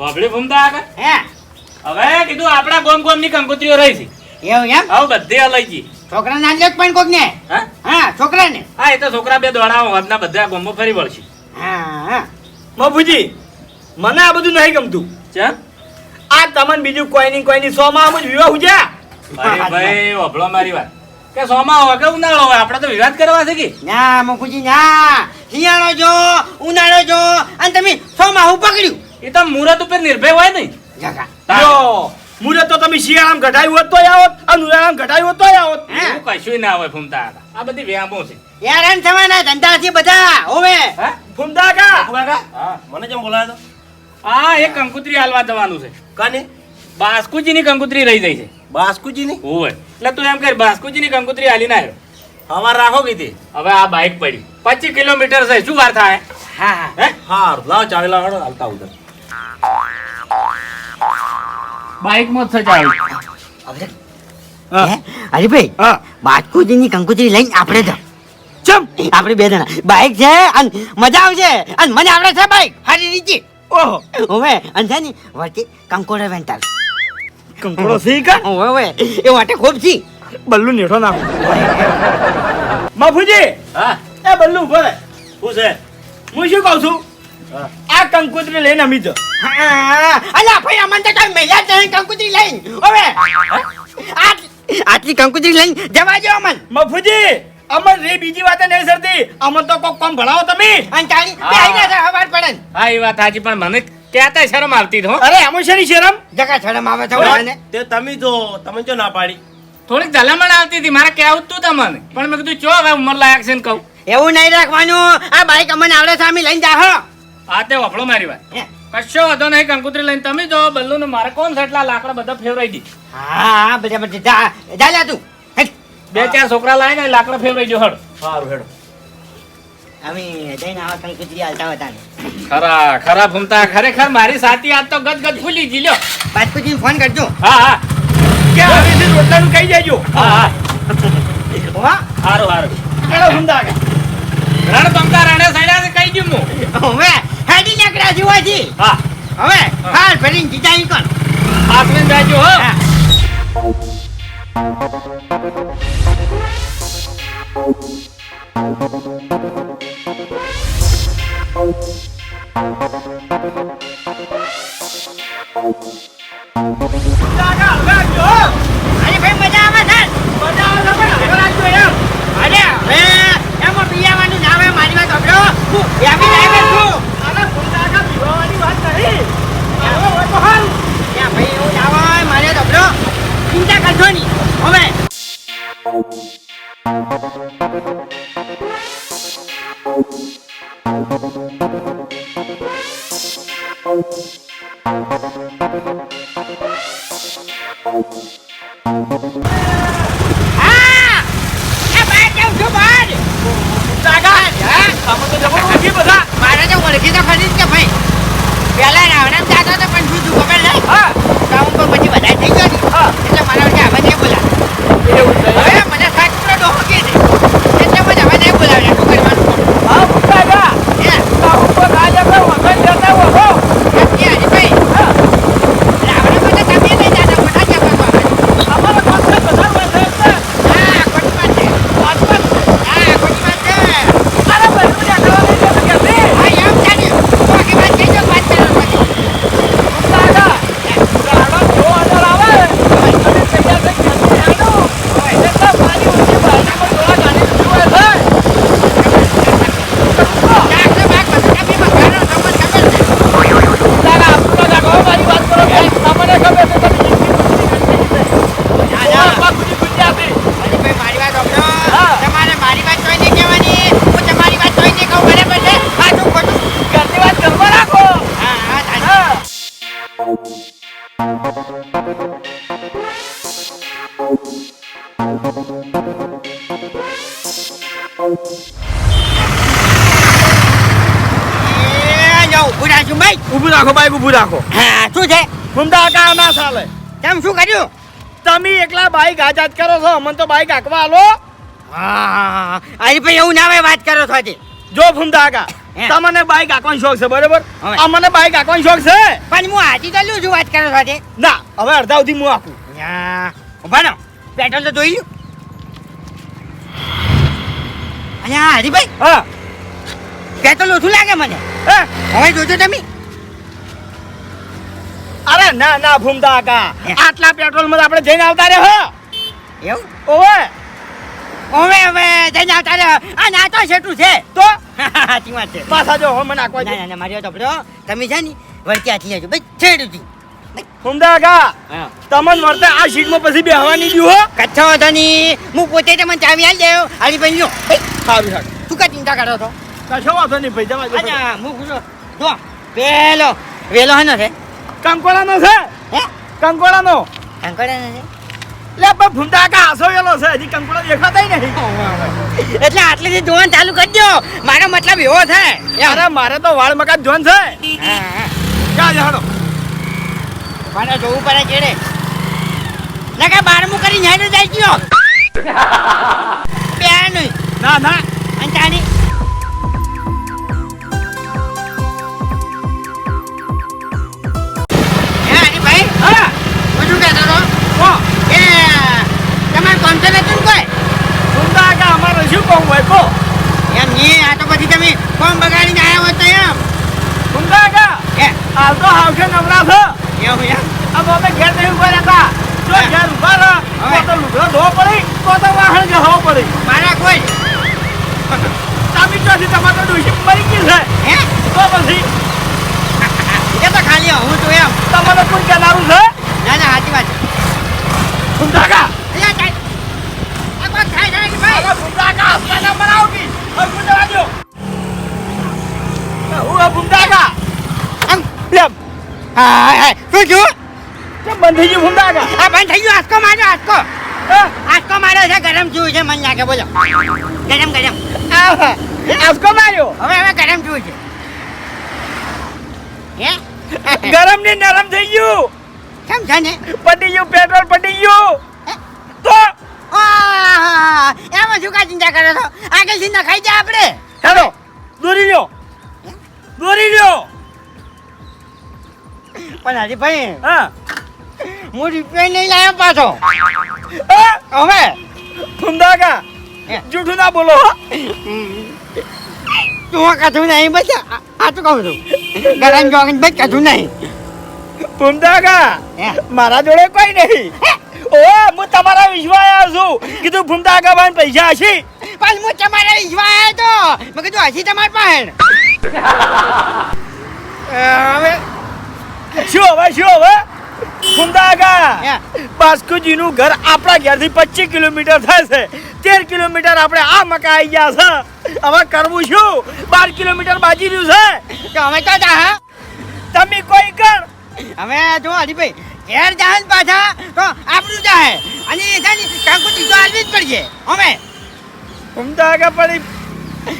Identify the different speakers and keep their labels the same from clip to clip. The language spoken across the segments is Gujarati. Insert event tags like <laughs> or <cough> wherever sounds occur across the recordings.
Speaker 1: વાપડી ભૂમતા આગળ?
Speaker 2: હે?
Speaker 1: હવે કીધું આપણા ગોમ ગોમની કંકોત્રીઓ રહી છે.
Speaker 2: એવું એમ?
Speaker 1: હવે બધી લઈ ગઈ.
Speaker 2: છોકરા ના લ્યો પણ કોક ને
Speaker 1: હા?
Speaker 2: હા છોકરા ને
Speaker 1: હા એ તો છોકરા બે દોડા આજના બધા ગોમો ફરી વળશે.
Speaker 2: હા હા.
Speaker 3: બાપુજી મને આ બધું નહીં ગમતું.
Speaker 1: ચા?
Speaker 3: આ તમને બીજું કોઈ નહીં કોઈ નહીં. સો માં આમ જ વિવાહ ઉજ્યા.
Speaker 1: અરે ભાઈ વભળો મારી વાત. કે સોમાં હોય કે ઉનાળો હોય આપણે તો વિવાદ કરવા છે કે?
Speaker 2: ના મકુજી ના. શિયાળો જો ઉનાળો જો અને તમે સોમાં હું પકડ્યું?
Speaker 1: એ તો મુરત ઉપર નિર્ભય હોય નહીં.
Speaker 3: જો મુરત તો તમે શિયાળામ ઘટાયું હોત તો આવત અને ઉનાળામ ઘટાયું હોત તો આવત.
Speaker 2: હે?
Speaker 1: એવું કશું ના હોય ફૂમતા આ બધી વ્યામો છે.
Speaker 2: યાર થવાના ધંધા છે બધા હોવે.
Speaker 3: ફૂમતા કા
Speaker 4: હા મને કેમ બોલાયો
Speaker 1: હા એ કંકુત્રી હાલવા જવાનું છે.
Speaker 4: કાને?
Speaker 1: બાસ્કુજીની કંકુત્રી રહી જાય છે.
Speaker 4: બાસ્કુજીની?
Speaker 1: હોય એટલે તું એમ કર બાસ્કુજીની કંકુત્રી હાલી ના આવ્યો.
Speaker 4: હવાર રાખો કીધી.
Speaker 1: હવે આ બાઇક પડી. પચીસ કિલોમીટર છે શું વાર થાય?
Speaker 2: હા હા.
Speaker 1: હે?
Speaker 4: હારું લાવ ચાવી લાવ હાલતા ઉધર
Speaker 1: બાઇકમાં જ
Speaker 2: હવે હે. હરીભાઈ બાજકુજીની કંકુતરી લઈને આપણે તો. ચમ. આપણે બે જણા. બાઇક છે અને મજા આવશે. અને મને આવડે છે બાઇક. હારી રીતે
Speaker 3: ઓહો.
Speaker 2: હવે અને છે ને વચ્ચે કંકોડો વેંટાલ
Speaker 3: કંકોડો સી કા
Speaker 2: હવે હવે એ વાટે ખૂબ છી
Speaker 3: બલ્લુ નેઠો નાખો બાપુજી
Speaker 1: હા.
Speaker 3: એ બલ્લુ ઊભો રહે.
Speaker 4: શું છે?
Speaker 3: હું શું કહું છું. આ કંકુતરી લઈને અમી જો.
Speaker 2: અલા ભાઈ અમને તો કઈ મહિલા જ નહીં કંકુતરી લઈને. હવે આટલી કંકુતરી લઈને જવા જો અમન.
Speaker 3: મફુજી અમન રે બીજી વાત નહીં સરતી. અમર તો કોક કોમ ભણાવો તમે.
Speaker 2: અને ચાલી. બે આઈને છે હવાર પડે
Speaker 1: હા એ વાત સાચી પણ મને કહેતા શરમ આવતી હો.
Speaker 3: અરે એમાં શેની શરમ?
Speaker 2: જગા શરમ આવે છે મને
Speaker 4: તે તમે જો તમે જો ના પાડી.
Speaker 1: થોડીક જલામણ આવતી હતી મારે કહેવું તું તમને. પણ મેં કીધું ચો હવે ઉંમર લાયક છે ને કહું.
Speaker 2: એવું નહીં રાખવાનું. આ બાઈક અમને આવડે છે અમે લઈને જાહો
Speaker 1: આ તે વફળો મારી વાત. કશો વધો નહીં કંકુત્રી લઈને તમે જો બલ્લુ ને મારે કોણ છે એટલા લાકડા બધા ફેવરાઈ દી.
Speaker 2: હા હા બધા બધા જા જા જા તું.
Speaker 1: બે ચાર છોકરા લાવીને લાકડા ફેવરાઈ જો હળ
Speaker 4: સારું હેડો.
Speaker 2: અમે જઈને આવા કંકુતરી હાલતા હતા
Speaker 1: ખરા ખરા ભૂમતા ખરેખર મારી સાથી આજ તો ગદ ગદ ફૂલી જી લ્યો.
Speaker 2: બાજકુજી ફોન કરજો.
Speaker 1: હા હા.
Speaker 3: કે હવેથી રોટલાનું કહી દેજો.
Speaker 1: હા હા.
Speaker 2: વાહ
Speaker 1: સારું સારું
Speaker 3: હેડો સુંદા
Speaker 1: રણ તમતા રણે સાઈડા કહી કઈ દઉં હું
Speaker 2: હવે. હેડી નીકળ્યા જીવાજી
Speaker 1: હા
Speaker 2: હવે હાલ ભરીને જીજા ઈ કોણ
Speaker 1: આસમીન બાજુ હો
Speaker 2: હા. અરે ભાઈ મજા આવે છે મજા આવે છે પણ હવે રાખજો એમ અરે હવે એમાં પીવાનું ના આવે મારી વાત સાંભળો હું યામી ડ્રાઈવર છું
Speaker 3: અરે સુંદા કા પીવાની વાત નહીં હવે હોય તો હાલ
Speaker 2: ત્યાં ભાઈ એવું ના હોય મારે સાંભળો ચિંતા કરશો નહીં હવે હા એ બહાર જાઉં છું બહાર
Speaker 3: જાગા
Speaker 2: હા
Speaker 3: આમાં તો જબર ઓળખી બધા.
Speaker 2: મારે તો ઓળખી તો ખરી જ કે ભાઈ. પેલા હતો પણ શું
Speaker 3: હા
Speaker 2: કામ પર પછી વધારે થઈ ગયો ને. એટલે મારા હવે નહીં બોલા
Speaker 3: એવું
Speaker 2: ઊભું
Speaker 3: રાખો.
Speaker 2: હા શું છે?
Speaker 3: ગુંડા કા ના ચાલે.
Speaker 2: કેમ શું કર્યું?
Speaker 3: તમે એકલા બાઈક આઝાદ કરો છો અમને તો બાઈક હાંકવા આલો.
Speaker 2: હા અરે ભાઈ એવું ના હોય વાત કરો છો આજે
Speaker 3: જો ફુંદા કા તમને બાઈક આંકવાનો શોખ છે બરોબર? આ મને બાઈક આંકવાનો શોખ છે.
Speaker 2: પણ હું હાથી લઉં છું વાત કરો સાથે
Speaker 3: ના હવે અડધા સુધી હું આંકું
Speaker 2: ઊભા ના પેટ્રોલ તો જોઈ લ્યું. અહીંયા હરીભાઈ
Speaker 3: હા.
Speaker 2: પેટ્રોલ ઓછું લાગે મને. હવે જોજો તમે.
Speaker 3: અરે ના ના ભૂમતા કાકા. આટલા પેટ્રોલમાં આપણે જઈને આવતા રે હો.
Speaker 2: એવું?
Speaker 3: ઓવે.
Speaker 2: હવે હવે જઈને આવતા રહે આ ના તો છેટું છે.
Speaker 3: તો?
Speaker 2: સાચી વાત છે.
Speaker 3: પાછા જો હો મને કોઈ
Speaker 2: ના ના ના મારી તો. તમે છે ને વળક્યાથી આવજો ભાઈ છેડું
Speaker 3: છું. ફુમદા
Speaker 2: હા.
Speaker 3: તમને વર્તે આ સીટમાં પછી બેહવાની દ્યું હો.
Speaker 2: કચ્છો હતો ની હું પોતે તમને ચાવી આલી દેવ હરીભાઈ લ્યો.
Speaker 3: સારું સારું
Speaker 2: તું કા ચિંતા કરો છો?
Speaker 3: કશો વાંધો નહીં ભાઈ જવા દે
Speaker 2: હું પૂછો. જો પેલો વેલો હનો છે
Speaker 3: કંકોડાનો છે?
Speaker 2: હે?
Speaker 3: કંકોડાનો?
Speaker 2: અંકળાનો છે?
Speaker 3: લે પણ આસો વેલો છે હજી કંકોડો દેખાતા નહીં. <laughs>
Speaker 2: એટલે આટલેથી જોવાનું ચાલુ કરજો મારો મતલબ એવો છે.
Speaker 3: અરે મારે તો વાળ મકાન ધોન છે. ક્યાં જહાડો
Speaker 2: મારે જોવું પડે કેડે. ના કે બારમું કરી ન્યાય જાય ગયો <laughs> બેન.
Speaker 3: ના ના.
Speaker 2: તમારે નતું ને કોઈ?
Speaker 3: ભૂમતા કાકા અમારે શું કહું હોય કો
Speaker 2: એમ નહીં આ તો પછી તમે કોમ બગાડીને આવ્યા હોય તો એમ.
Speaker 3: સુંદર કાકા
Speaker 2: એ.
Speaker 3: હાલ તો આવશે નવરા છો.
Speaker 2: એવું એમ?
Speaker 3: આ તો અમે ઘેર નહીં ઊભા રહેતા. જો. ઘેર ઊભા રહો
Speaker 2: હવે.
Speaker 3: તો તો લુગડો ધોવો પડી તો તો વાહણ ગહવો પડી.
Speaker 2: મારા કોઈ?
Speaker 3: ચાબી ચોથી તમારે તો ડોશી મરી ગઈ છે
Speaker 2: હે
Speaker 3: તો પછી
Speaker 2: એ તો ખાલી હું તો એમ
Speaker 3: તમારે કોઈ કહેનારું છે
Speaker 2: ના ના સાચી વાત છે
Speaker 3: ભૂમતા કાકા
Speaker 2: અહીંયા ચાલ. આ કોણ ખાય છે હરીભાઈ?
Speaker 3: અરે ભૂમતા કાકા હસવાના બનાવતી હવે પૂછવા દો હું આ ભૂમતા કાકા
Speaker 2: આમ.
Speaker 3: લે
Speaker 2: હા. શું છું
Speaker 3: કેમ બંધ થઈ ગયું ભૂમતા કાકા
Speaker 2: આ બંધ થઈ ગયું આસકો માર્યો આસકો? આસકો માર્યો છે ગરમ થયું છે મન લાગે બોલો. ગરમ ગરમ.
Speaker 3: આસકો માર્યો?
Speaker 2: હવે હવે ગરમ થયું છે. હે?
Speaker 3: ગરમ ને નરમ થઈ ગયું.
Speaker 2: છે ને?
Speaker 3: પટી ગયું પેટ્રોલ પટી ગયું. તો?
Speaker 2: એમાં શું કા ચિંતા કરો છો? આગળ ચિંતા ખાઈ જાય આપણે.
Speaker 3: હેલો દોરી લ્યો. દોરી લ્યો.
Speaker 2: પણ હરીભાઈ
Speaker 3: હા.
Speaker 2: હું રિપેર નહીં લાવ્યો પાછો. હવે? ફુંદાકા
Speaker 3: જૂઠું ના બોલો.
Speaker 2: તું કથું નહીં બસ આ તો કહું છું. ગરમ જોગન બસ કથું નહીં. ફુંદાકા
Speaker 3: મારા જોડે કોઈ નહીં. ઓ હું તમારા વિશ્વાસ આવ્યો છું. કીધું ફુંદાકા ભાઈ પૈસા હશે.
Speaker 2: પણ હું તમારા વિશ્વાસ આવ્યો તો. મેં કીધું હજી તમારી પાસે. <laughs> હવે
Speaker 3: શું હવે શું હવે? કાકા બાસ્કુજીનું ઘર આપણા ઘરથી પચીસ કિલોમીટર થશે. તેર કિલોમીટર આપણે આ મકા આવી ગયા છે. હવે કરવું શું? બાર કિલોમીટર બાજી રહ્યું છે.
Speaker 2: તો અમે તો જા
Speaker 3: તમે કોઈ કર
Speaker 2: હવે જો હરીભાઈ ઘેર જાય પાછા તો આપણું જાય અને એ છે ને કાંકુતી તો આલવી જ પડશે. અમે
Speaker 3: ભૂમતા પડી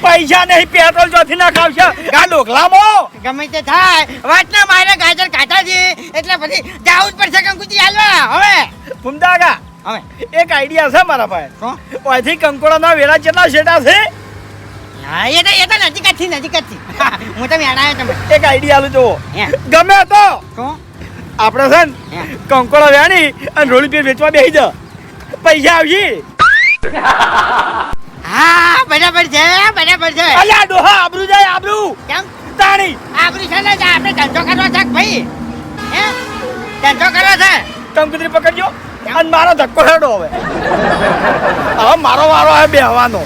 Speaker 3: પૈસા નહીં પેટ્રોલ ચોથી ના ખાવશે. આ ડોકલામાં!
Speaker 2: ગમે તે થાય. વાતના મારે ગાજર ખાતા છે. એટલે પછી જાવું જ પડશે કંકુજી હાલવા. હવે.
Speaker 3: કાકા
Speaker 2: હવે.
Speaker 3: એક આઈડિયા છે મારા પાસે. ઓયથી કંકોડાના વેરા કેટલા શેટા છે?
Speaker 2: હા એ તો એ તો નજીક જ થી નજીક જ થી <laughs> હું તો મેળાયો તમે.
Speaker 3: એક આઈડિયા આલું જુઓ. ગમે તો. આપણે છે ને કંકોડા વેણી અને રોલી પીર વેચવા બેસી જ. પૈસા આવશે.
Speaker 2: હા બરાબર છે બરાબર છે.
Speaker 3: અલ્યા ડોહા આબરૂ જાય આબરૂ.
Speaker 2: કેમ?
Speaker 3: તાણી.
Speaker 2: છે ને આપણે ધંધો કરવો છે ભાઈ? હે? ધંધો કરવો છે?
Speaker 3: કંકુતરી પકડજો. અને મારો ધક્કો હેડો હવે. હવે મારો વારો હવે બેહવાનો.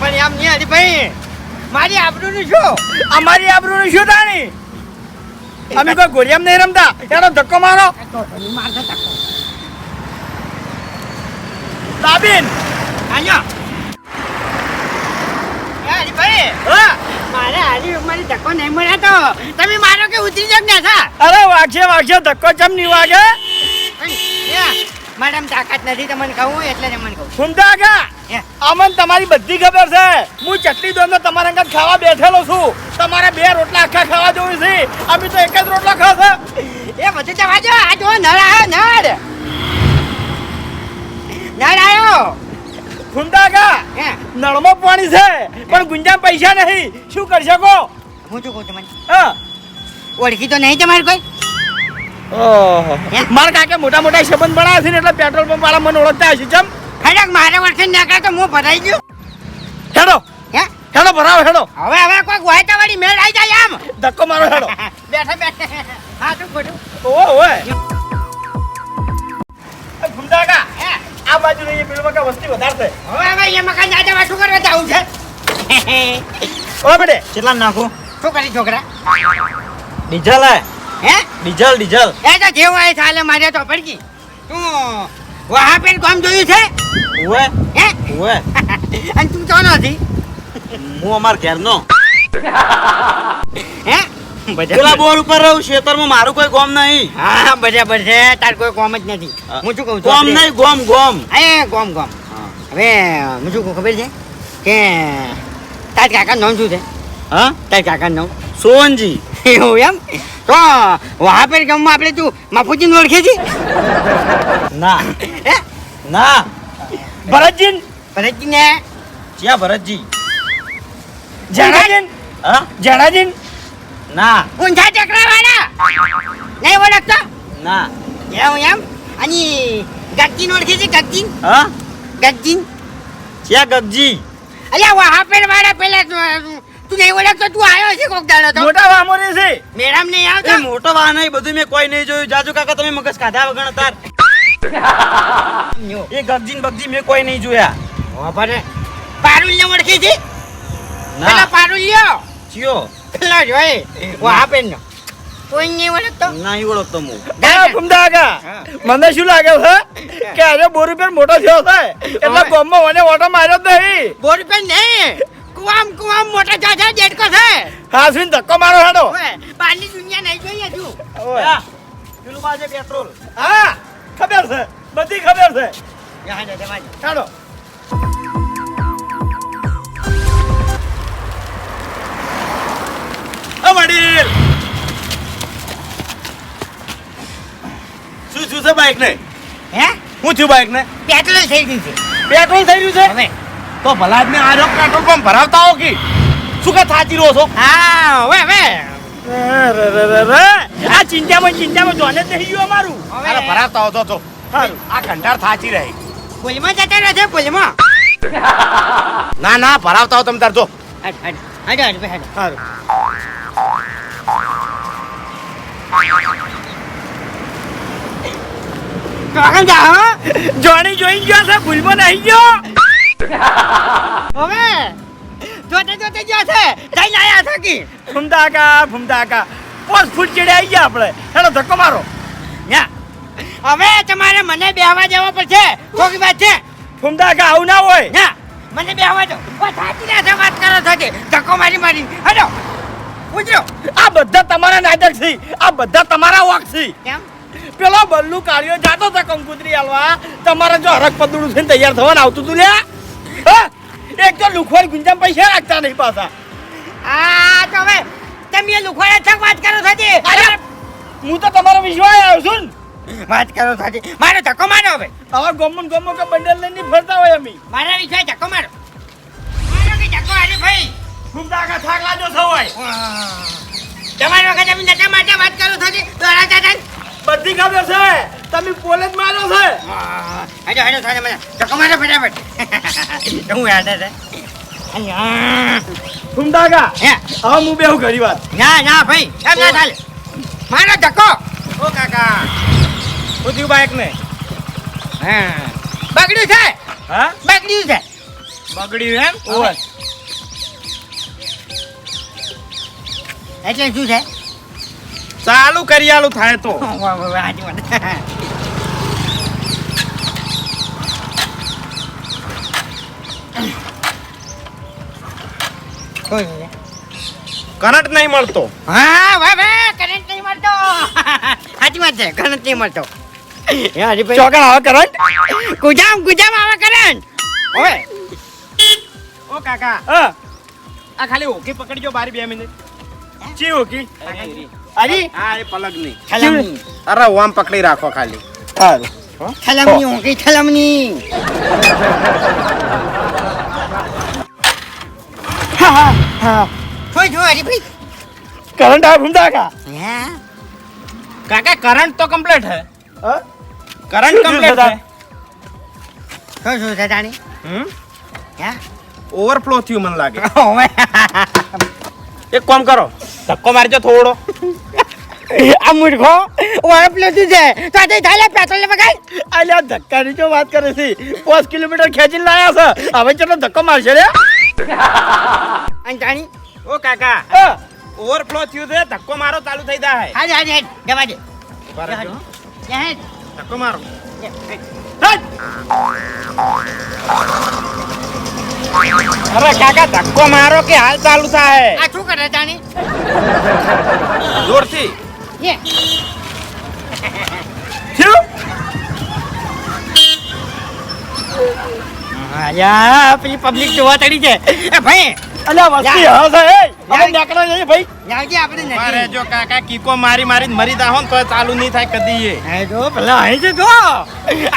Speaker 2: પણ એમ નહીં હરીભાઈ મારી આબરૂનું શું?
Speaker 3: અમારી આબરૂ શું તાણી? અમે કોઈ ગોળિયામ નહીં રમતા. એનો ધક્કો મારો.
Speaker 2: મારશે ધક્કો
Speaker 3: દાબીન
Speaker 2: એ હરીભાઈ મારે હારી મારી ધક્કો નહીં મળ્યો તો. તમે મારો કે ઉતરી જાવ ને
Speaker 3: અરે વાગશે વાગશે ધક્કો ચમ નહીં વાગે?
Speaker 2: મેડમ તાકાત નથી તમને કહું એટલે જ કહું.
Speaker 3: ઘૂમતા કા? અમન તમારી બધી ખબર છે. હું ચટણી દોન તમારા અંગત ખાવા બેઠેલો છું. તમારે બે રોટલા આખા ખાવા જોવું છે. અમે તો એક જ રોટલો ખાશે
Speaker 2: એ બધું જવા દો આ જો નળ આવ્યો નળ. નળ આવ્યો.
Speaker 3: ફૂમતા કા
Speaker 2: હે?
Speaker 3: નળમાં પાણી છે પણ ગુંજા પૈસા નહીં. શું કરી શકો?
Speaker 2: હું શું કહું તમને?
Speaker 3: હા.
Speaker 2: ઓળખી તો નહીં તમારે કોઈ?
Speaker 3: મારા કાકે મોટા મોટા સંબંધ બનાવ્યા છે ને એટલે પેટ્રોલ પંપ વાળા મને ઓળખતા હશે. ચમ.
Speaker 2: ખરેખ મારે વર્ષે નીકળે તો હું ભરાઈ ગયો?
Speaker 3: હેડો.
Speaker 2: હે?
Speaker 3: હેડો ભરાવો હેડો.
Speaker 2: હવે હવે કોઈ હોય વાળી મેળ આવી જાય આમ
Speaker 3: ધક્કો મારો હેડો. <laughs>
Speaker 2: બેઠે બેઠે. હા તું ખોટું.
Speaker 3: ઓ ઓય. એ કા
Speaker 2: હે
Speaker 3: આ બાજુ નહીં પેલું કા વસ્તી વધારે
Speaker 2: હવે હવે અહીંયા મકાન ના જવા કરવા જવું છે?
Speaker 3: ઓ બેટે
Speaker 5: કેટલા નાખું?
Speaker 2: શું કરી છોકરા?
Speaker 5: ડીઝલ હે.
Speaker 2: હે?
Speaker 5: Diesel diesel.
Speaker 2: એ તો જેવું આય ચાલે મારે તો પડકી તું વહા પેન કોમ જોયું છે?
Speaker 5: ઓએ
Speaker 2: હે?
Speaker 5: ઓએ <laughs>
Speaker 2: અને તું તો નથી.
Speaker 5: હું અમાર ઘેરનો.
Speaker 2: હે?
Speaker 5: પેલા બોર ઉપર રહું ખેતરમાં મારું કોઈ ગોમ નહીં.
Speaker 2: હા બરાબર છે. તાર કોઈ કોમ જ નથી. હું. શું કહું
Speaker 5: ગોમ નહીં ગોમ ગોમ.
Speaker 2: એ ગોમ ગોમ. હવે હું શું કહું ખબર છે? કે તાર કાકા નામ શું છે?
Speaker 5: હા?
Speaker 2: તાર કાકા નામ?
Speaker 5: સોનજી.
Speaker 2: એવું એમ? તો વહા ગામ ગામમાં આપણે તું માફુજીને ઓળખે છે
Speaker 5: ના.
Speaker 2: ના
Speaker 5: ના.
Speaker 3: ભરતજીન.
Speaker 2: ભરતજીને?
Speaker 5: ક્યાં ભરતજી.
Speaker 3: જણાજીન
Speaker 5: હા?
Speaker 3: જણાજીન
Speaker 5: ના.
Speaker 2: ઊંધા ચકરા વાળા નહીં ઓળખતો?
Speaker 5: ના.
Speaker 2: એવું એમ? અને ગગજીન ઓળખે છે ગગજીન?
Speaker 5: હા?
Speaker 2: ગગજીન?
Speaker 5: છે ગગજી?
Speaker 2: અલ્યા વહા પેન વાળા પેલા તું નહીં ઓળખતો તું આવ્યો છે કોક દાડો તો?
Speaker 3: મોટા વામોરે છે.
Speaker 2: મેડમ નહીં આવતો?
Speaker 5: મોટો વાહ નહીં બધું મેં કોઈ નહીં જોયું. જાજુ કાકા તમે મગજ ખાધા વગર તાર એ ગગજી ને બગજી મેં કોઈ નહીં જોયા.
Speaker 2: વાપરે પારુલ્ય ઓળખે છે? પેલા
Speaker 5: ના
Speaker 2: પારુલ્યો
Speaker 5: ચિયો
Speaker 2: પેલા જોઈ વહા પેન નો કોઈ નહીં ઓળખતો
Speaker 5: નહીં ઓળખતો હું
Speaker 3: હા ફૂમતા કા મને શું લાગે છે કે આજે બોર ઉપર મોટો થયો છે? એટલે ગામમાં મને ઓટો માર્યો જ નહીં.
Speaker 2: બોર પેન નહીં. કુવામ કુવામ મોટા ચાચા જેટકો છે.
Speaker 3: હા સુન ધક્કો મારો હેડો?
Speaker 2: ઓય, દુનિયા નહીં જોઈએ હજુ
Speaker 5: પેલું પેટ્રોલ.
Speaker 3: હા ખબર છે. બધી ખબર છે. હેડો. વડીલ શું શું છે બાઈક ને
Speaker 2: હે?
Speaker 3: હું છું બાઈક ને
Speaker 2: પેટ્રોલ થઈ ગયું છે.
Speaker 3: પેટ્રોલ થઈ ગયું છે?
Speaker 2: હવે.
Speaker 3: તો ભલા ને આ પેટ્રોલ પંપ ભરાવતા હો કે? શું કે થાચી રહ્યો છો?
Speaker 2: હા હવે હવે.
Speaker 3: આ ચિંતામાં ચિંતામાં જોને થઈ ગયું અમારું.
Speaker 2: હવે.
Speaker 4: ભરાવતા હતો તો આ ઘંટાર થાચી રહી.
Speaker 2: પુલમાં જતા રહે છે પુલમાં
Speaker 4: ના ના ભરાવતા હો તમે તાર જો.
Speaker 2: કાકા જા.
Speaker 3: જોણી જોઈ ગયો છે ભૂલમાં નહીં ગયો.
Speaker 2: હવે જોતે જોતે ગયો છે. જઈને આયા
Speaker 3: ફૂમતા કા? ફૂમતા કા પોસ ફૂટ ચડે આવી ગયા આપણે. હેડો ધક્કો મારો.
Speaker 2: ન્યા. હવે તમારે મને બેહવા જવા પડશે. કોકી વાત છે.
Speaker 3: ફૂમતા કા આવું ના હોય.
Speaker 2: ન્યા. મને બેહવા દો. ઓ સાચી રહ્યા વાત કરો થકે ધક્કો મારી મારી. હટો ઉતરો
Speaker 3: આ બધા તમારા નાટક છે આ બધા તમારા વાક છે
Speaker 2: કેમ?
Speaker 3: પેલો બલ્લુ કાળિયો જાતો હતો કંકુતરી હાલવા. તમારે જો હરક પદડું થઈને તૈયાર થવાનું આવતું તું લ્યા? એક તો લુખવાડ ગુંજામ પૈસા રાખતા નહીં પાછા.
Speaker 2: આ તો હવે તમે લુખવાડ છક વાત કરો સાચી?
Speaker 3: અરે! હું તો તમારો વિશ્વાસ આવ્યો છું ને.
Speaker 2: વાત કરો સાચી. મારો ધક્કો મારો હવે.
Speaker 3: હવે ગોમન ગોમો કે બંડલ લઈને ફરતા હોય અમે.
Speaker 2: મારા વિશ્વાસ ધક્કો મારો. મારો કે ધક્કો હારે ભાઈ.
Speaker 3: કા થાક લાજો છો હોય.
Speaker 2: તમારી વખત નતા માટે વાત કરો દાદા
Speaker 3: બધી ખબર છે. તમે પોલે જ માર્યો છે.
Speaker 2: હજો હજો થાય મને ધક્કો મારો ફટાફટ. હું યાદ છે? હે?
Speaker 3: હવે હું બેહું ઘરી વાત.
Speaker 2: ના ના ભાઈ એમ ના ચાલે? મારો ધક્કો.
Speaker 3: ઓ કાકા. હું બાઈક ને
Speaker 2: હા. બગડ્યું છે?
Speaker 3: હા?
Speaker 2: બગડ્યું છે.
Speaker 3: બગડ્યું એમ? ઓય.
Speaker 2: એટલે શું છે?
Speaker 3: ચાલુ કરિયાલું થાય તો. <laughs> કરંટ નહીં. મળતો.
Speaker 2: હા વાહ વાહ કરંટ નહીં મળતો. સાચી વાત છે કરંટ નહીં મળતો.
Speaker 3: આવે કરંટ
Speaker 2: ગુજામ ગુજામ આવે કરંટ ઓય
Speaker 3: ઓ કાકા. આ ખાલી ઓકે પકડજો બારી બે મિનિટ. ચી ઓકી
Speaker 2: અરે.
Speaker 4: હા એ પલગની
Speaker 2: સલામી
Speaker 4: અરે ઓમ પકડી રાખો ખાલી.
Speaker 3: સારું
Speaker 2: થલમની ઊંઘી થલમની જોઈ જો હરીભાઈ
Speaker 3: કરંટ આ ભૂમતા કા?
Speaker 2: હે.
Speaker 4: કાકા કરંટ તો કમ્પ્લીટ હે.
Speaker 3: હા?
Speaker 4: કરંટ કમ્પ્લીટ હે
Speaker 2: શું શું છે તાણી
Speaker 3: હમ?
Speaker 2: હે.
Speaker 3: ઓવરફ્લો થયું મને લાગે. <laughs>
Speaker 4: એક કામ કરો. ધક્કો મારજો થોડો. <laughs>
Speaker 2: આ મૂર્ખો ઓળપલો પેલું શું છે. તો આજે થાય પેટ્રોલ વગાડ
Speaker 3: અલ્યા ધક્કાની જો વાત કરે છે? પાંચ કિલોમીટર ખેંચીને લાયા છે. હવે ચલો ધક્કો મારશે રે?
Speaker 2: અને તાણી
Speaker 4: ઓ કાકા
Speaker 3: હા.
Speaker 4: ઓવરફ્લો થયું છે ધક્કો મારો ચાલુ થઈ જાય.
Speaker 2: હાજે હાજે હેડ જવા દે. હેડ
Speaker 4: ધક્કો મારો. અરે કાકા ધક્કો મારો કે હાલ ચાલુ થાય?
Speaker 2: આ શું કરે તાણી
Speaker 4: જોરથી.
Speaker 2: અલ્યા પેલી પબ્લિક જોવા તડી છે. એ ભાઈ
Speaker 3: અલ્યા વસ્તી
Speaker 2: યા.
Speaker 3: એ હવે નીકળો જઈએ ભાઈ.
Speaker 2: જાવજે આપણે
Speaker 4: ઊભા
Speaker 2: નથી
Speaker 4: રહેજો કાકા કીકો મારી મારી મરી જાહો ને તો ચાલુ નહીં થાય કદી એ.
Speaker 2: હા જો પેલા અહીં જો.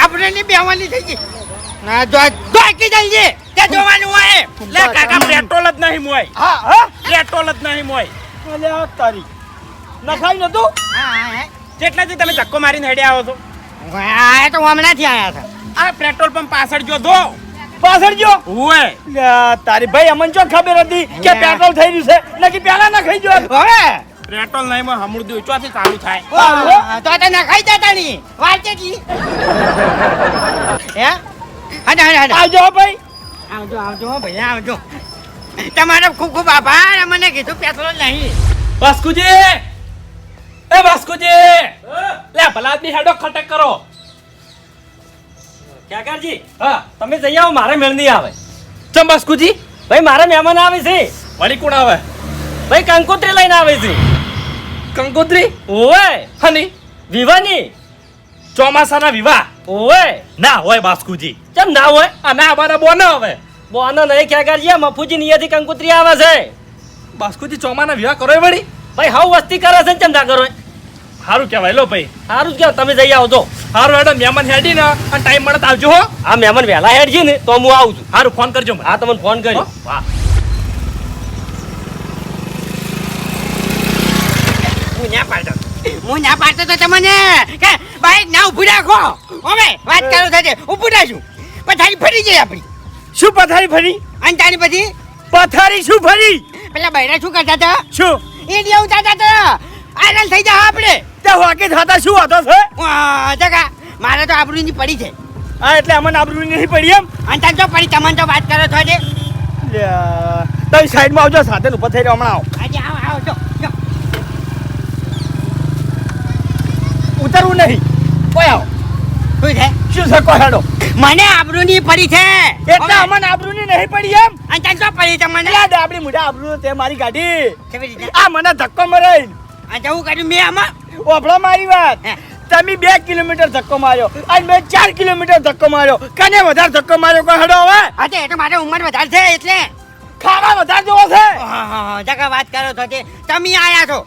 Speaker 2: આપણે ની બેવાની થઈ ગઈ. ના જો જો કી જલ્દી. તે જોવાનું હોય?
Speaker 4: લે કાકા પેટ્રોલ જ નહીં મોય.
Speaker 3: હા હા.
Speaker 4: પેટ્રોલ જ નહીં મોય.
Speaker 3: અલ્યા તારી. નખાઈ નતું
Speaker 2: હા હા
Speaker 4: તમે ધક્કો મારીને હેડે આવો છો.
Speaker 2: આ તો હમણાંથી આયા હતા.
Speaker 4: આ પેટ્રોલ પંપ પાછળ જો દો
Speaker 3: પાછળ જો
Speaker 4: ઉવે
Speaker 3: તારી ભાઈ અમને ચો ખબર હતી કે પેટ્રોલ થઈ રહ્યું છે? નકી પેલા ના ખાઈ જો
Speaker 2: હવે.
Speaker 4: પેટ્રોલ નહીં મોય હમુર દઉં. ચોથી ચાલુ થાય.
Speaker 2: તો તો ના નખાઈ જતા ની વાંચે જી <laughs> હે? હટ હટ
Speaker 3: આવજો ભાઈ.
Speaker 2: આવજો આવજો ભૈયા આવજો. તમારો ખૂબ ખૂબ આભાર મને કીધું પેટ્રોલ નહીં.
Speaker 1: વાસ્કુજી! એ વાસ્કુજી! લે ભલા હેડો ખટક કરો.
Speaker 5: કાકાજી
Speaker 1: હા.
Speaker 5: તમે જઈ આવો મારે મેળ નહીં આવે.
Speaker 1: ચમ વાસ્કુજી?
Speaker 5: ભાઈ મારે મહેમાન આવે છે.
Speaker 1: વળી કોણ આવે?
Speaker 5: ભાઈ કંકોત્રી લઈને આવે છે.
Speaker 1: કંકોત્રી?
Speaker 5: ઓવે.
Speaker 1: હની?
Speaker 5: વિવાની.
Speaker 1: ચોમાસાના વિવાહ?
Speaker 5: ઓવે.
Speaker 1: ના હોય બાસ્કુજી
Speaker 5: કેમ ના હોય?
Speaker 1: આ ના અમારા બોના હવે.
Speaker 5: બોનો નહીં કરજે મફુજી નિયથી કંકુત્રી આવે છે.
Speaker 1: બાસ્કુજી ચોમાના વિવાહ કરો વળી?
Speaker 5: ભાઈ હાવ વસ્તી કરે છે ને ચંદા કરો.
Speaker 1: સારું કહેવાય લો ભાઈ.
Speaker 5: સારું જ કહેવાય તમે જઈ આવજો.
Speaker 1: સારું મેડમ મહેમાન હેડી ને અને ટાઈમ મળે તો આવજો હો.
Speaker 5: આ મહેમાન વહેલા હેડજી ને તો હું આવું છું.
Speaker 1: સારું ફોન કરજો
Speaker 5: હા તમને ફોન કરજો
Speaker 1: હો? વાહ.
Speaker 2: હું ના પાડતો. હું ના પાડતો તો તમને. કે ભાઈ ના ઊભું રાખો. હવે વાત કરો થશે ઊભું રાખશું પથારી ફરી જાય આપણી.
Speaker 3: શું પથારી ફરી?
Speaker 2: અને તારી પછી?
Speaker 3: પથારી શું ફરી?
Speaker 2: પેલા બૈરા શું કરતા હતા?
Speaker 3: શું?
Speaker 2: ઇન્ડિયા ઉતારતા હતા. આયરન થઈ જા આપણે.
Speaker 3: તે વાકે થતા શું હતો છે
Speaker 2: જગા મારે તો આબરૂની પડી છે.
Speaker 3: હા એટલે અમને આબરૂ નહીં પડી એમ?
Speaker 2: અને તને જો પડી તમને તો વાત કરો છો
Speaker 3: જે તમે સાઈડમાં આવજો સાથે ઊભા થઈ રહ્યો હમણાં આવો.
Speaker 2: આજે આવો આવો જો જો.
Speaker 3: ઉતરવું નહીં. કોઈ આવો.
Speaker 2: શું છે?
Speaker 3: શું છે? કોઈ હેડો.
Speaker 2: મને આબરૂની પડી છે.
Speaker 3: એટલે નહીં પડી એમ?
Speaker 2: અને તાર જો પડી
Speaker 3: એટલે ડાબડી મોઢા આબરૂ તે મારી ગાડી.
Speaker 2: કેવી રીતે?
Speaker 3: આ મને ધક્કો મરાઈ
Speaker 2: અને જવું કર્યું મેં આમાં?
Speaker 3: ઓફળો મારી વાત. તમે બે કિલોમીટર ધક્કો માર્યો અને મેં ચાર કિલોમીટર ધક્કો માર્યો. કને વધારે ધક્કો માર્યો? કોઈ હેડો હવે.
Speaker 2: હા એટલે મારે ઉંમર વધારે છે એટલે.
Speaker 3: ખાવા વધારે જોવો છે.
Speaker 2: જગા વાત કરો છો તે. તમે આયા છો.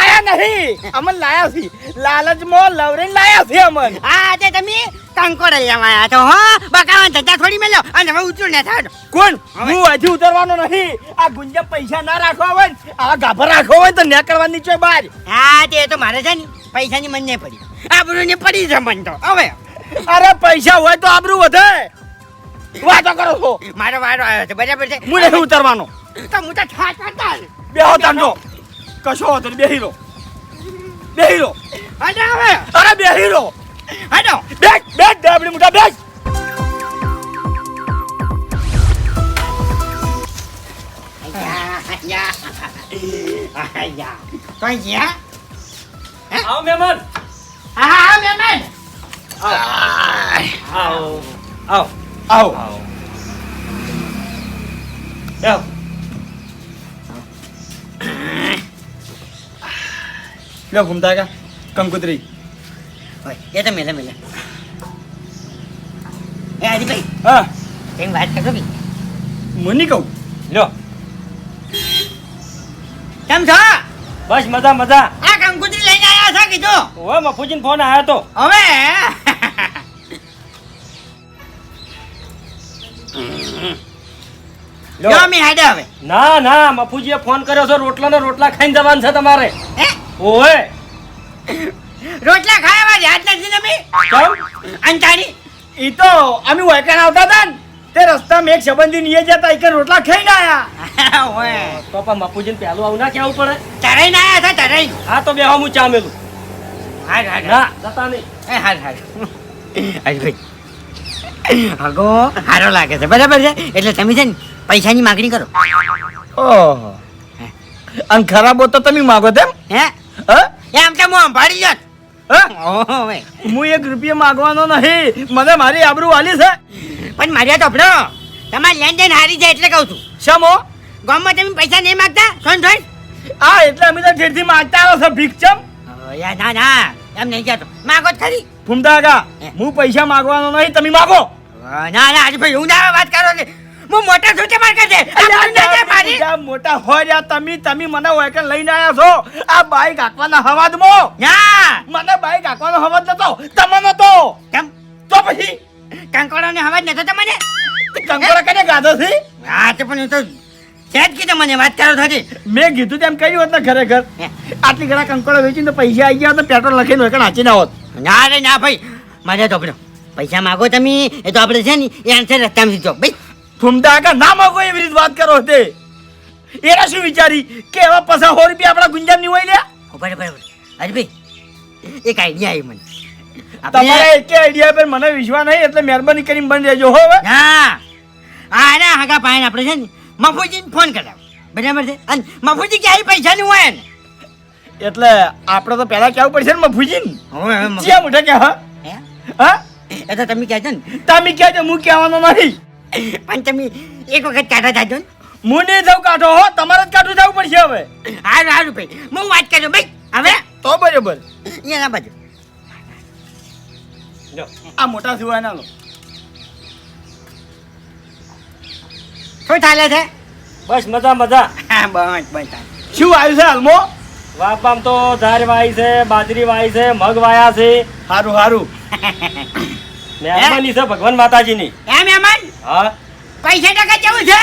Speaker 3: આયા નહીં. અમન લાયા છે. લાલચમાં લવરે લાયા છે અમન.
Speaker 2: હા તે તમે કંકોડ લેવા આયા છો હો? બકાવા ધંધા થોડી મેલો અને હવે ઉચું ને થાડ.
Speaker 3: કોણ? હું હજી ઉતરવાનો નહીં આ ગુંજા પૈસા ના રાખવા હોય આ ગાભર રાખવા હોય તો ને કરવાની છે બહાર
Speaker 2: હા તે તો મારે છે ને પૈસાની મન નહીં પડી. આબરૂની પડી છે મન તો. હવે.
Speaker 3: અરે પૈસા હોય તો આબરૂ વધે. વાતો કરો છો.
Speaker 2: મારો વારો આવ્યો છે બરાબર છે.
Speaker 3: હું નથી ઉતરવાનો.
Speaker 2: તો હું તો ઠાક કરતા
Speaker 3: બેહો તાંજો કશો વાંધો નહીં બેહી રહો બેહી રહો
Speaker 2: હટો હવે
Speaker 3: અરે બેહી રહો
Speaker 2: હટો
Speaker 3: બેસ બેસ ડાબડી મોટા બેસ
Speaker 2: આયા, આયા. આયા. તો અહીંયા?
Speaker 5: આવો મહેમાન
Speaker 2: હા, હા, મહેમાન.
Speaker 5: આવો આવો
Speaker 3: આવો
Speaker 5: બેહો.
Speaker 3: લ્યો ઘૂમતા કા કંકુતરી
Speaker 2: એ તો મેલે મેલે. એ ભાઈ
Speaker 3: હા.
Speaker 2: એમ વાત કરતો બી
Speaker 3: મને કહું?
Speaker 5: લ્યો.
Speaker 2: કેમ છો?
Speaker 5: બસ મજા મજા.
Speaker 2: આ કંકુતરી લઈને આયા છો કીધું
Speaker 5: ઓય મફુજીન ફોન આવ્યો તો.
Speaker 2: હવે? લ્યો. મી હાડે હવે.
Speaker 5: ના ના મફુજીએ ફોન કર્યો છે રોટલાનો રોટલા ખાઈને જવાનું છે તમારે. ઓય.
Speaker 2: રોટલા ખાવા યાદ નથી તમે?
Speaker 5: કેમ?
Speaker 2: અંતાડી
Speaker 3: ઈ તો અમે વૈકણ આવતા હતા ને તે રસ્તામાં એક સંબંધી નીએ જતા એક રોટલા ખાઈને આયા. <laughs>
Speaker 2: ઓય.
Speaker 5: તો પણ મફુજીને પહેલું આવું ના કેવું પડે?
Speaker 2: તરાઈને આયા હતા તરાઈ.
Speaker 5: હા તો બેહો હું ચામેલું.
Speaker 2: હાર હાર
Speaker 5: ના જતા નહીં.
Speaker 2: એ હાર હાર અજભાઈ હગો હારો લાગે છે. બરાબર છે? એટલે તમે છે ને પૈસાની માગણી કરો.
Speaker 3: ઓહો. અને ખરાબો તો તમે માગો તેમ?
Speaker 2: હે?
Speaker 3: હ?
Speaker 2: એમ કે હું સંભાળી જાત?
Speaker 3: હ? હું એક રૂપિયો માંગવાનો નહીં. મને મારી આબરૂ વાલી છે.
Speaker 2: પણ માર્યા તો આપણો તમારે લેન દેન હારી જાય એટલે કહું છું.
Speaker 3: શમો
Speaker 2: ગામમાં તમે પૈસા નહીં માગતા? સોન સોન
Speaker 3: આ એટલે અમે તો ઠેરથી માગતા આવો છો ભિક્ષમ
Speaker 2: યા ના ના. એમ નહીં કહેતો. માગો જ ખરી.
Speaker 3: ફૂમતા કાકા
Speaker 2: હું.
Speaker 3: પૈસા માગવાનો નહીં તમે માગો.
Speaker 2: ના ના આજે ભાઈ હું ના વાત કરો ને. હું મોટા છું. તે છે મારી.
Speaker 3: મોટા હોય યાર તમે તમે મને વૈકણ લઈને આવ્યા છો. આ બાઈક હાંકવાના હવાદમાં.
Speaker 2: ના
Speaker 3: મને બાઈક હાંકવાનો હવાદ નતો. તમને તો
Speaker 2: કેમ?
Speaker 3: તો પછી?
Speaker 2: કંકોડાને હવા જ નતો તમને?
Speaker 3: કંકોડા કને ગાધો છે?
Speaker 2: હા તે પણ એ તો છે કીધું મને વાત કરો થતી
Speaker 3: મેં કીધું તેમ કહ્યું હોત ને ખરેખર
Speaker 2: ઘર.
Speaker 3: આટલી ઘણા કંકોડા વેચીને પૈસા આવી ગયા તો પેટ્રોલ લખીને વેકણ હાંચી ના હોત.
Speaker 2: ના રે ના ભાઈ. મારે તો પૈસા માગો તમે. એ તો આપણે છે ને એ આન્સર રસ્તામાં સીધો. ભાઈ
Speaker 3: ફૂમતા કાકા ના માગો એવી રીતે વાત કરો તે. એના શું વિચારી? કે એવા પૈસા સો રૂપિયા આપણા ગુંજામની હોય લ્યા?
Speaker 2: બરાબર બરાબર અરે ભાઈ એક આઈડિયા આવી મને.
Speaker 3: તમારે એક આઈડિયા પર મને વિશ્વાસ નહીં એટલે મહેરબાની કરીને બંધ રહેજો હો હવે.
Speaker 2: હા હા અરે હગા પાયણ આપણે છે ને મફુજીને ફોન કરાવ. બરાબર છે? અને મફુજી ક્યાંય પૈસા નહીં હોય ને?
Speaker 3: એટલે આપણે તો પહેલા કેવું પડશે ને મફુજીન.
Speaker 2: હવે હવે
Speaker 3: મોઢે કે હા?
Speaker 2: હે?
Speaker 3: હા?
Speaker 2: એટલે તમે કહેજો ને.
Speaker 3: તમે કહેજો હું કહેવાનો નહીં
Speaker 2: પણ તમે એક વખત કાઢા જાજો ને
Speaker 3: હું નહીં જાઉં કાઢો હો તમારે જ કાઢું જવું પડશે હવે.
Speaker 2: હારું હારું ભાઈ હું વાત કરું ભાઈ હવે?
Speaker 3: તો બરોબર.
Speaker 2: એના બાજુ.
Speaker 3: આ મોટા સુવાના લો.
Speaker 2: શું ચાલે છે?
Speaker 5: બસ મજા મજા.
Speaker 2: હા બસ બસ
Speaker 3: શું આવ્યું છે હાલમો?
Speaker 5: વાપામ તો ધાર વાય છે બાજરી વાય છે મગ વાયા છે.
Speaker 3: સારું સારું <laughs>
Speaker 5: મહેરબાની છે ભગવાન માતાજીની.
Speaker 2: એમ એમન
Speaker 5: હા.
Speaker 2: પૈસા ટકા કેવું છે?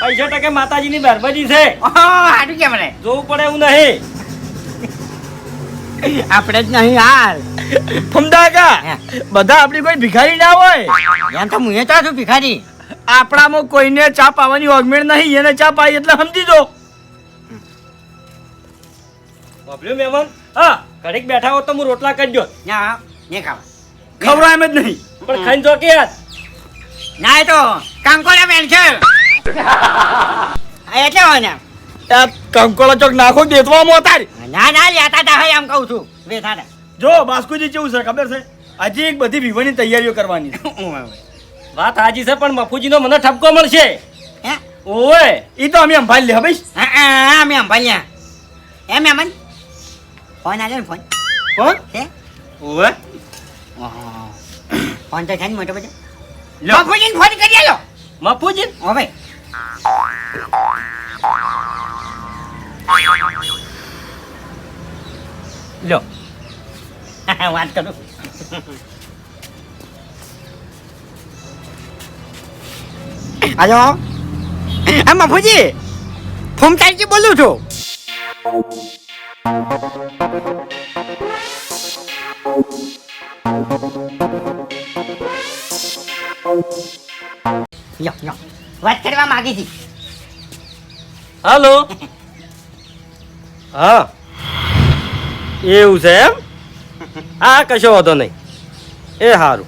Speaker 5: પૈસા ટકે માતાજીની મહેરબાની છે.
Speaker 2: હાડું કેમ રે
Speaker 5: જોવું પડે એવું નહીં.
Speaker 2: આપણે જ નહીં હાલ. ફમદાકા
Speaker 3: બધા આપણી કોઈ ભિખારી ના હોય.
Speaker 2: એમ તો હું ચા છું ભિખારી?
Speaker 3: આપણામાં કોઈને ચા પાવાની ઓગમેળ નહીં એને ચા પાઈ એટલે સમજી દો
Speaker 5: બબલ્યું મહેમાન? હા ઘડીક બેઠા હો તો હું રોટલા કરી દો
Speaker 2: ના નહીં ખાવા.
Speaker 3: ખવડાય એમ જ નહીં.
Speaker 5: પણ ખાઈને જો કે યાર
Speaker 2: ના એ તો કાંકોડા બેન છે. આ એટલે હોય ને.
Speaker 3: આ કંકોળો ચોક નાખો દેતવામાં તાર
Speaker 2: ના ના લેતા તા હોય એમ કહું છું. બેઠા
Speaker 3: જો બાસ્કુજી કેવું છે ખબર છે? હજી એક બધી વિવાની તૈયારીઓ કરવાની છે.
Speaker 5: વાત હાજી છે પણ મફુજીનો મને ઠપકો મળશે.
Speaker 2: હે?
Speaker 5: ઓય
Speaker 3: એ તો અમે ભાઈ લે હા ભાઈ.
Speaker 2: હા હા અમે અંભાલ્યા એમ એમ ફોન આવ્યો ને ફોન.
Speaker 3: કોણ
Speaker 2: છે
Speaker 5: ઓય
Speaker 2: ઓહો. ફોન તો છે ને મોટો બધો. બાપુજીને ફોન કરી આલો.
Speaker 5: મફુજી
Speaker 2: ઓ ભાઈ
Speaker 5: લ્યો. <laughs>
Speaker 2: વાત કરું. હલો. હા મફુજી ફૂમતાજી બોલું છું Thank યો વાત કરવા માંગી હતી.
Speaker 5: હાલો? હા. એવું છે એમ? હા કશો વાંધો નહીં. એ સારું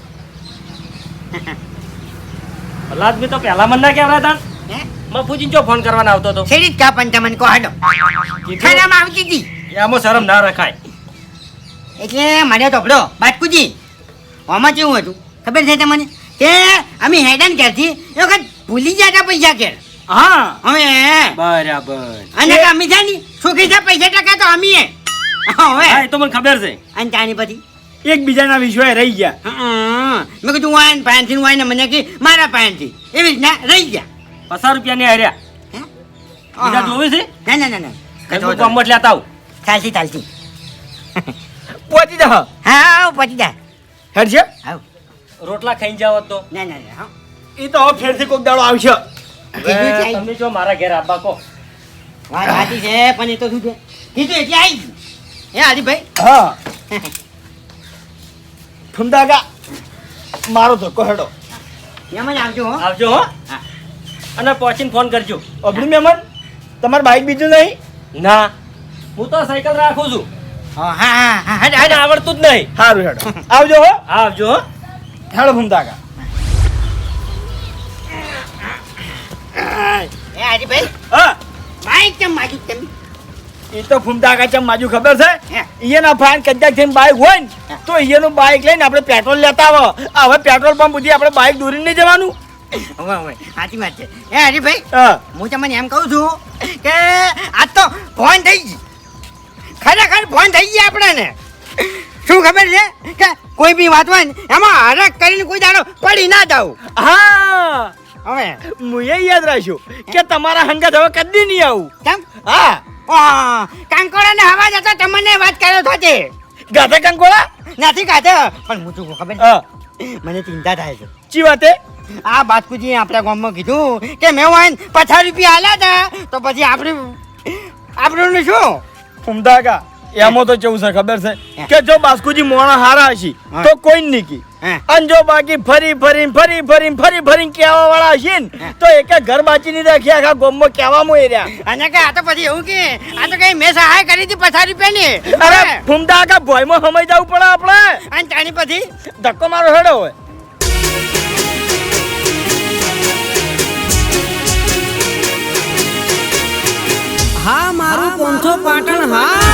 Speaker 5: આદમી તો પહેલા મને ના કહેવાય હતા
Speaker 2: હે?
Speaker 5: મફુજી જો ફોન કરવાનો આવતો હતો?
Speaker 2: છેડી કા પણ તમને કહો હાલો ખાનામાં આવતી હતી.
Speaker 5: એમાં શરમ ના રખાય.
Speaker 2: એટલે મને તો ભડો બાટકુજી આમાં કેવું હતું? ખબર છે તમને? કે અમે હેડન ક્યારથી? એ વખત ભૂલી હતા પૈસા કે
Speaker 3: હા.
Speaker 2: હવે?
Speaker 5: બરાબર.
Speaker 2: અને અમે છે ને સુખી છે પૈસા ટકા તો અમે હવે?
Speaker 5: હા એ તો મને ખબર છે.
Speaker 2: અને તાની પછી?
Speaker 3: એકબીજાના વિશ્વાય રહી ગયા.
Speaker 2: મેં કીધું વાયન પાયનથી વાયને મને કે મારા પાયનથી એવી રીતના રહી ગયા.
Speaker 5: પચાસ રૂપિયાની હાર્યા.
Speaker 2: હર્યા
Speaker 5: બીજા જોવે છે?
Speaker 2: ના ના ના ના.
Speaker 5: ગામમાં લેતા આવું.
Speaker 2: ચાલતી ચાલતી <laughs>
Speaker 3: પહોંચી જા.
Speaker 2: હા પહોંચી જા.
Speaker 3: હેડ છે
Speaker 2: આવ.
Speaker 5: રોટલા ખાઈ જાવ તો.
Speaker 2: ના ના ના હા.
Speaker 3: એ તો હવે ફેરથી કોક દાડો આવશે.
Speaker 5: તમે જો મારા ઘેર આબા કો
Speaker 2: વાત સાચી છે પણ એ તો શું છે? કીધું એટલે આવી હે હરીભાઈ
Speaker 3: હા. <laughs> ફુમદાગા મારો ધક્કો હેડો.
Speaker 2: એમ જ આવજો હો.
Speaker 5: આવજો હો.
Speaker 2: હા.
Speaker 5: અને પહોંચીને ફોન કરજો.
Speaker 3: અબડી મેમન તમારે બાઈક બીજું નહીં?
Speaker 5: ના. હું તો સાયકલ રાખું છું.
Speaker 2: હા હા હા હા
Speaker 5: આવડતું જ નહીં.
Speaker 3: સારું હેડો. <laughs> આવજો હો
Speaker 5: આવજો હો.
Speaker 3: હેડો ફુમદાગા
Speaker 2: એ હરીભાઈ
Speaker 3: હા.
Speaker 2: બાઈક કેમ માગ્યું તમે
Speaker 3: એ તો ફુમદાગા ચમ માજુ ખબર છે. ઈયના ફાન કદાચ થઈને બાઈક હોય ને તો ઈયનું બાઈક લઈને આપણે પેટ્રોલ લેતા આવો. હવે પેટ્રોલ પંપ સુધી આપણે બાઈક દોરી નહીં જવાનું.
Speaker 2: સાચી વાત છે. એ હરીભાઈ
Speaker 3: હું.
Speaker 2: તમને એમ કહું છું કે આ તો ફોન થઈ ગઈ. ખરેખર ફોન થઈ ગઈ આપણે ને શું ખબર છે? કે કોઈ બી વાત હોય ને એમાં હરક કરીને કોઈ દાડો પડી ના જાવ
Speaker 3: હા.
Speaker 2: હવે?
Speaker 3: હું એ યાદ રાખ્યું કે તમારા હંગાત હવે કદી નહીં આવું.
Speaker 2: કેમ?
Speaker 3: હા.
Speaker 2: કાંકોડા ને અવાજ હતો તમને વાત કર્યો હતો તે.
Speaker 3: ગાધા કંકોળા
Speaker 2: નથી કાઢે પણ હું શું ખબર મને ચિંતા થાય છે.
Speaker 3: ચી વાતે
Speaker 2: આ બાસ્કુજી આપણા ગામમાં કીધું કે મેં વાન પચાસ રૂપિયા આલ્યા હતા તો પછી આપણે આપણું શું?
Speaker 3: ફુમદાગા એમાં તો કેવું છે ખબર છે? કે જો બાસ્કુજી મોણા હારા હશે તો કોઈ
Speaker 2: નીકી
Speaker 3: અને જો બાકી ફરી ફરી ફરી ફરી ફરી ફરી કહેવા વાળા હશે ને તો એક ઘર બાચી ની રાખી આખા ગોમમાં કહેવામાં એ રહ્યા.
Speaker 2: અને કે આ તો પછી એવું કે આ તો કઈ મેં સહાય કરી હતી પચાસ રૂપિયાની
Speaker 3: અરે ફૂમતા આખા ભોયમાં સમય જવું પડે આપણે.
Speaker 2: અને તાણી પછી?
Speaker 3: ધક્કો મારો હેડો હોય હા મારું પોંથો પાટણ હા.